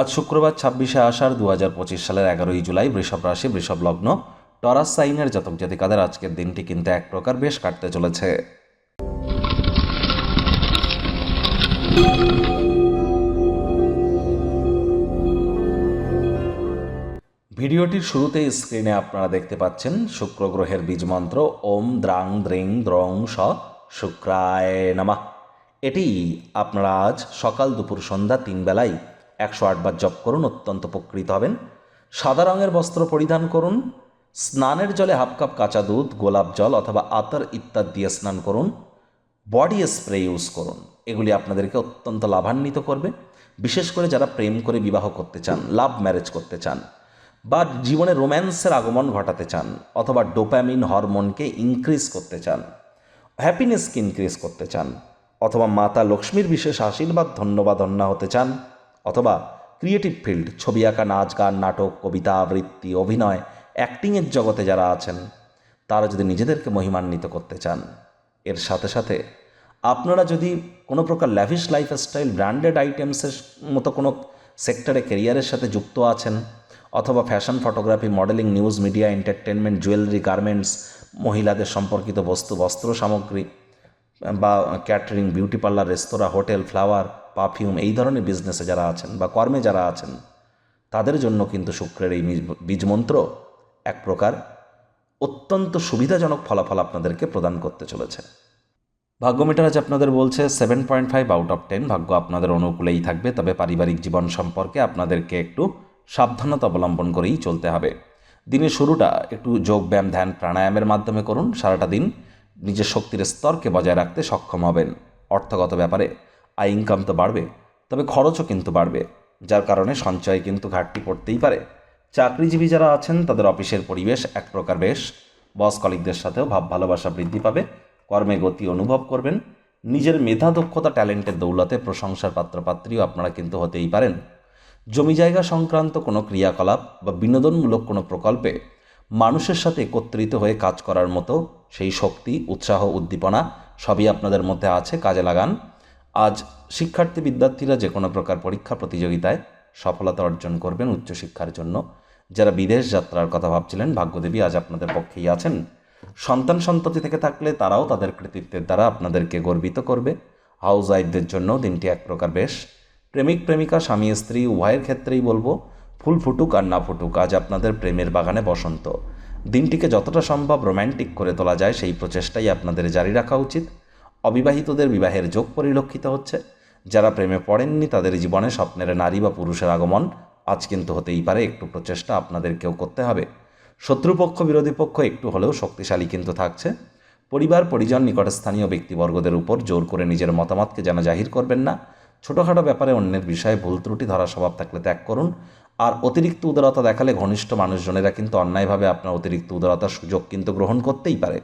আজ শুক্রবার ছাব্বিশে আষাঢ় দু হাজার পঁচিশ সালের এগারোই জুলাই বৃষভ রাশি, বৃষভ লগ্ন। টরাস সাইনের জাতক জাতিকাদের আজকের দিনটি কিন্তু এক প্রকার বেশ কাটতে চলেছে। ভিডিওটির শুরুতে স্ক্রিনে আপনারা দেখতে পাচ্ছেন শুক্র গ্রহের বীজ মন্ত্র, ওম দ্রাং দ্রিং দ্রং স শুক্রায় নামা। এটি আপনারা আজ সকাল দুপুর সন্ধ্যা তিন বেলায় একশো আটবার জপ করুন, অত্যন্ত উপকৃত হবেন। সাদা রঙের বস্ত্র পরিধান করুন, স্নানের জলে হাফ কাপ কাঁচা দুধ, গোলাপ জল অথবা আতর ইত্যাদি দিয়ে স্নান করুন, বডি স্প্রে ইউজ করুন, এগুলি আপনাদেরকে অত্যন্ত লাভান্বিত করবে। বিশেষ করে যারা প্রেম করে বিবাহ করতে চান, লাভ ম্যারেজ করতে চান, বা জীবনে রোম্যান্সের আগমন ঘটাতে চান, অথবা ডোপ্যামিন হরমোনকে ইনক্রিজ করতে চান হ্যাপিনেসকে ইনক্রিজ করতে চান, অথবা মাতা লক্ষ্মীর বিশেষ আশীর্বাদ, ধন্যবাদ ধন্যা হতে চান অথবা ক্রিয়েটিভ ফিল্ড, ছবি আঁকা, নাচ গান, নাটক, কবিতা, আবৃত্তি, অভিনয়, অ্যাক্টিংয়ের জগতে যারা আছেন, তারা যদি নিজেদেরকে মহিমান্বিত করতে চান, এর সাথে সাথে আপনারা যদি কোনো প্রকার ল্যাভিশ লাইফস্টাইল ব্র্যান্ডেড আইটেমসের মতো কোনো সেক্টরে কেরিয়ারের সাথে যুক্ত আছেন, অথবা fashion photography modelling news media entertainment jewellery garments মহিলাদের সম্পর্কিত বস্তু, বস্ত্র সামগ্রী বা catering beauty parlour restaurant hotel flower perfume এই ধরনের বিজনেসে যারা আছেন বা কর্মে যারা আছেন, তাদের জন্য কিন্তু শুক্রের এই বীজ- বীজমন্ত্র এক প্রকার অত্যন্ত সুবিধাজনক ফলাফল আপনাদেরকে প্রদান করতে চলেছে। ভাগ্য মিটার আজ আপনাদের বলছে seven point five out of ten ভাগ্য আপনাদের অনুকূলেই থাকবে, তবে পারিবারিক জীবন সম্পর্কে আপনাদেরকে একটু সাবধানতা অবলম্বন করেই চলতে হবে। দিনের শুরুটা একটু যোগ, ব্যায়াম, ধ্যান, প্রাণায়ামের মাধ্যমে করুন, সারাটা দিন নিজের শক্তির স্তরকে বজায় রাখতে সক্ষম হবেন। অর্থগত ব্যাপারে আয় ইনকাম তো বাড়বে, তবে খরচও কিন্তু বাড়বে, যার কারণে সঞ্চয় কিন্তু ঘাটতি পড়তেই পারে। চাকরিজীবী যারা আছেন, তাদের অফিসের পরিবেশ এক প্রকার বেশ। বস কলিকদের সাথেও ভাব ভালোবাসা বৃদ্ধি পাবে, কর্মে গতি অনুভব করবেন। নিজের মেধা, দক্ষতা, ট্যালেন্টের দৌলতে প্রশংসার পাত্রপাত্রীও আপনারা কিন্তু হতেই পারেন। জমি জায়গা সংক্রান্ত কোনো ক্রিয়াকলাপ বা বিনোদনমূলক কোনো প্রকল্পে মানুষের সাথে একত্রিত হয়ে কাজ করার মতো সেই শক্তি, উৎসাহ, উদ্দীপনা সবই আপনাদের মধ্যে আছে, কাজে লাগান। আজ শিক্ষার্থী বিদ্যার্থীরা যে কোনো প্রকার পরীক্ষা প্রতিযোগিতায় সফলতা অর্জন করবেন উচ্চশিক্ষার জন্য। যারা বিদেশ যাত্রার কথা ভাবছিলেন, ভাগ্যদেবী আজ আপনাদের পক্ষেই আছেন। সন্তান সন্ততি থেকে থাকলে তারাও তাদের কৃতিত্বের দ্বারা আপনাদেরকে গর্বিত করবে। হাউস ওয়াইফদের জন্য দিনটি এক প্রকার বেশ। প্রেমিক, প্রেমিকা, স্বামী, স্ত্রী, উভয়ের ক্ষেত্রেই বলব ফুল ফুটুক আর না ফুটুক, আজ আপনাদের প্রেমের বাগানে বসন্ত। দিনটিকে যতটা সম্ভব রোম্যান্টিক করে তোলা যায়, সেই প্রচেষ্টাই আপনাদের জারি রাখা উচিত। অবিবাহিতদের বিবাহের যোগ পরিলক্ষিত হচ্ছে। যারা প্রেমে পড়েননি, তাদের জীবনে স্বপ্নের নারী বা পুরুষের আগমন আজ কিন্তু হতেই পারে, একটু প্রচেষ্টা আপনাদেরকেও করতে হবে। শত্রুপক্ষ, বিরোধী পক্ষ একটু হলেও শক্তিশালী কিন্তু থাকছে। পরিবার, পরিজন, নিকটস্থানীয় ব্যক্তিবর্গদের উপর জোর করে নিজের মতামতকে যেন জাহির করবেন না। ছোটোখাটো ব্যাপারে অন্যের বিষয়ে ভুল ত্রুটি ধরা স্বভাব থাকলে ত্যাগ করুন। আর অতিরিক্ত উদারতা দেখালে ঘনিষ্ঠ মানুষজনেরা কিন্তু অন্যায়ভাবে আপনার অতিরিক্ত উদারতার সুযোগ কিন্তু গ্রহণ করতেই পারে।